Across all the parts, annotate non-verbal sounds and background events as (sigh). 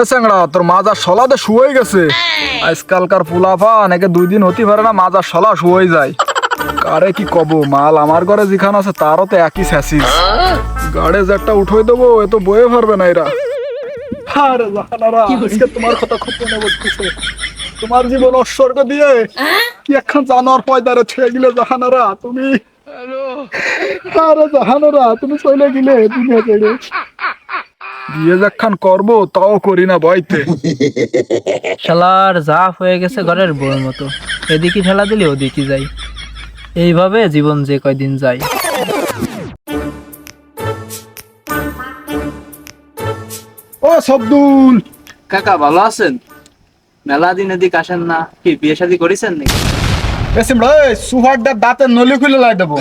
এ স্যাংড়া তোর মাজা সলাতে শুয়ে গেছে। আজকালকার ফুলাফা নাকি দুই দিন হতে পারে না মাজা সলা শুয়ে যায়। কারে কি কব মাল আমার ঘরে যেখানে আছে তারও তো একই স্যাসিস গাড়ে যে একটা উঠোই দেবো এ তো বয়ে পারবে না এরা। আরে জাহানারা আজকে তোমার কথা খুব মনে পড়তেছে। তোমার জীবন উৎসর্গ দিয়ে কি একখান জানোয়ার পয়দারে ছেড়ে গেলে জাহানারা তুমি? আরে জাহানারা তুমি চলে গেলে দুনিয়া ছেড়ে। বিয়ে যখন করব তাও করি না বইতে। (laughs) শালার জাফ হয়ে গেছে ঘরের বউয়ের মতো। এদিকে ঠেলা দিলে ওদিকে যাই। এইভাবে জীবন যে কয়দিন যায়। ও সবদুল! কাকা ভালো আছেন? মেলা দিন এদিক আসেন না। কি বিয়ে শাদী করেছেন নাকি? বেশি সুহারটার দাঁতে নলি খুলে লাই দেবো।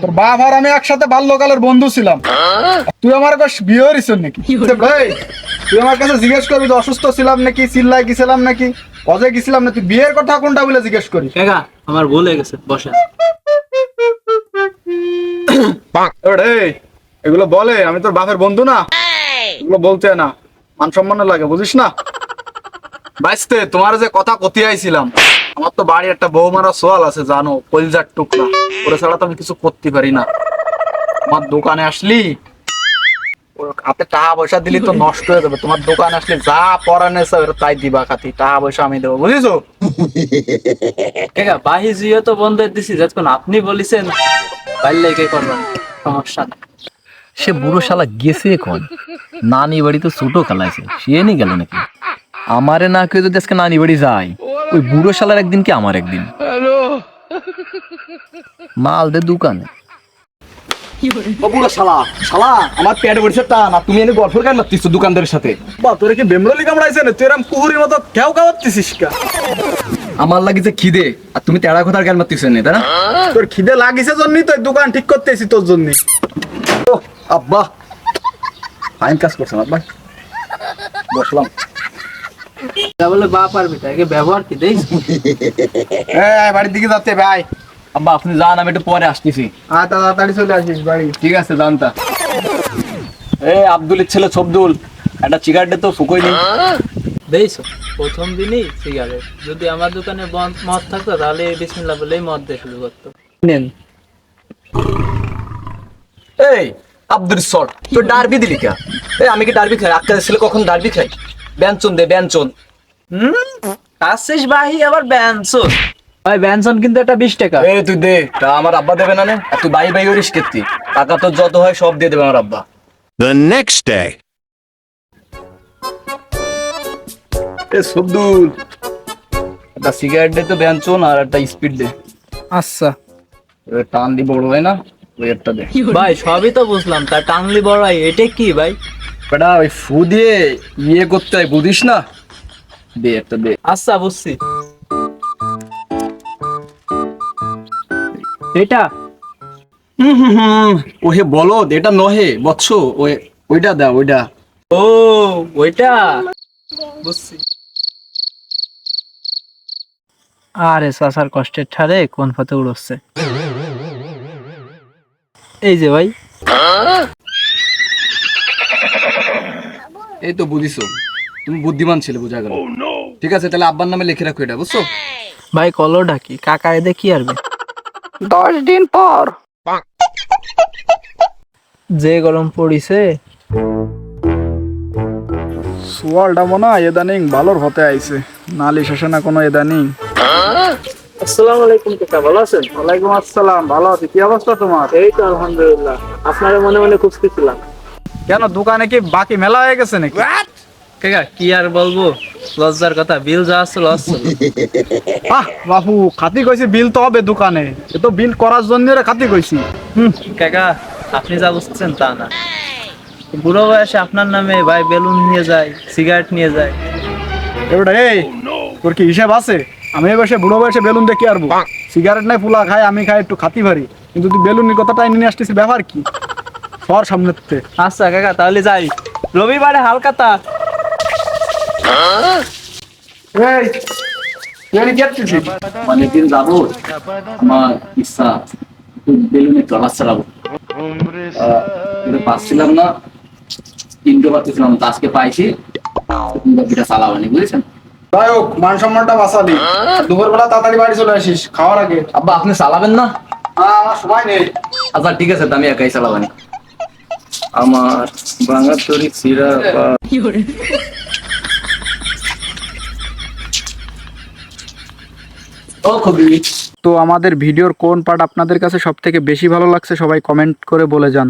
তোর বাপ আর আমি একসাথে বাল্যকালের বন্ধু ছিলাম। তুই আমার কাছে বিয়ে হয়েছিস নাকি? ভাই তুই আমার কাছে জিজ্ঞেস করবি যে অসুস্থ ছিলাম নাকি চিল্লায় গেছিলাম নাকি অজয় গেছিলাম না তুই বিয়ের কথা কোনটা বলে জিজ্ঞেস করি। কাকা আমার ভুল হয়ে গেছে এই এগুলো বলে আমি তোর বাপের বন্ধু না। এগুলো বলতে না। মান সম্মান লাগে বুঝিস না? বাইসতে তোমার যে কথা কতি আইছিলাম আমার তো বাড়ি একটা বউ মারা সোয়াল আছে জানো কলজার টুকরা। ওরে ছাড়া তো আমি কিছু করতে পারি না। আমার দোকানে আসলি হাতে টাকা পয়সা দিলি তো নষ্ট হয়ে যাবে। তোমার দোকানে আসলে যা পরানে তাই দিবা খাতি। টাকা পয়সা আমি দেবো বুঝিছো? বাহি জিও তো বন্ধ দিছি যতক্ষণ আপনি বলিছেন পারলে কে করবেন সমস্যা সে বুড়ো শালা গেছে এখন নানি বাড়ি তো ছোট খেলাইছে সে নি গেল নাকি? আমারে না কেউ যদি আজকে নানি বাড়ি যায়। ওই বুড়ো শালার একদিন কি আমার একদিন? মাল দে দোকানে। বুড়ো শালা শালা আমার পেট তুমি এনে গল্পের গান মারতিস দোকানদারের সাথে। বা তোরে কি বেমরলি কামড়াইছে না তুই এরম কুহুরির মতো কেউ কামাচ্ছিস কা? আমার লাগিছে খিদে আর তুমি তেড়া কথার গান মারতিস না তাই না? তোর খিদে লাগিছে জন্যই তো দোকান ঠিক করতে এসি তোর জন্য ও আব্বা। ফাইন কাজ করছেন আব্বা। বসলাম। বলে বাপ আর বেটা একে ব্যবহার কি এই বাড়ির দিকে যাচ্ছে ভাই। আব্বা আপনি যান আমি একটু পরে আসতেছি। আয় তাড়াতাড়ি চলে আসিস বাড়ি। ঠিক আছে আব্দুলের ছেলে একটা সিগারেট তো ফুকই নি। দেখছ প্রথম দিনই সিগারেট যদি আমার দোকানে বন্ধ- মদ থাকতো তাহলে বিসমিল্লাহ বলেই মদ দিয়ে শুরু করতো। নেন। এই আব্দুল সর তো ডারবি দিলি কা? এই আমি কি ডারবি খাই? আক্কাদের ছেলে কখন ডারবি খাই ব্যঞ্চন দে ব্যঞ্চন। আসিস বাহি আবার ব্যানসন ভাই ব্যানসন কিন্তু একটা বিশ টাকা। এ তুই দে তা আমার আব্বা দেবে না নে। আর তুই বাই বাই করিস কেতি টাকা তো যত হয় সব দিয়ে দেবে আমার আব্বা। The next day. এ সবদুল একটা সিগারেট দে তো ব্যঞ্চন আর একটা স্পিড দে। আচ্ছা। ওই টান দি বড় হয় না? ওই একটা দে। ভাই সবই তো বুঝলাম। তা টানলি টাংলি বড়াই এটা কি ভাই? বেটা ওই ফু দিয়ে ইয়ে করতে হয় বুঝিস না? দে একটা দে। আচ্ছা বুঝছি। এটা? হুম হুম হুম। ওহে বলো এটা নহে বৎস। ওই ওইটা দাও ওইটা। ও ওইটা? বুঝছি। আরে সাসার কষ্টের ঠারে কোন পথে উড়ছে এই যে ভাই। এই তো বুঝিছো। তুমি বুদ্ধিমান ছেলে বোঝা গেল। ঠিক আছে তাহলে আব্বার নামে লিখে রাখো এটা বুঝছ? ভাই কলো ডাকি কাকা এদে কি আরবে? দশ দিন পর। যে গরম পড়িছে। সোয়ালটা মনে হয় এদানিং ভালোর হতে আইছে। নালি শেষে না কোনো এদানিং আসসালামু আলাইকুম কাকা ভালো আছেন? ওয়ালাইকুম আসসালাম ভালো আছি। কি অবস্থা তোমার? এই তো আলহামদুলিল্লাহ। আপনার মনে মনে খুঁজতেছিলাম কেন দোকানে কি বাকি মেলা হয়ে গেছে নাকি? কাকা কি আর বলব? লজ্জার কথা বিল যা আসছে লস। আহ বাপু খাতি কইছি বিল তো হবে দোকানে। এ তো বিল করার জন্য রে খাতি কইছি। হুম। কাকা আপনি যা বুঝছেন তা না। বুড়ো বয়সে আপনার নামে ভাই বেলুন নিয়ে যায় সিগারেট নিয়ে যায়। এবারে এই তোর কি হিসাব আছে? আমি এই বয়সে বুড়ো বয়সে বেলুন দেখি আরবো? সিগারেট নাই ফুলা খাই আমি খাই একটু খাতি ভারি। কিন্তু তুই বেলুনের কথাটা নিয়ে আসতেছিস ব্যাপার কি? সর সামনে আচ্ছা কাকা তাহলে যাই। রবিবারে হালকাতা। এই তুই? মানে দিন যাব আমার ইচ্ছা বেলুনে ক্লাস চালাবো পাচ্ছিলাম না কিনতে পারতেছিলাম তো আজকে পাইছি। চালাবানি বুঝেছেন? যাই হোক মান সম্মানটা বাঁচালি। দুপুরবেলা তাড়াতাড়ি বাড়ি চলে আসিস খাওয়ার আগে। আব্বা আপনি চালাবেন না? আমার সময় নেই। আচ্ছা ঠিক আছে আমি একাই চালাবানি আমার বাংলা তরি সিরা বা তো আমাদের ভিডিওর কোন পার্ট আপনাদের কাছে সব থেকে বেশি ভালো লাগছে সবাই কমেন্ট করে বলে যান।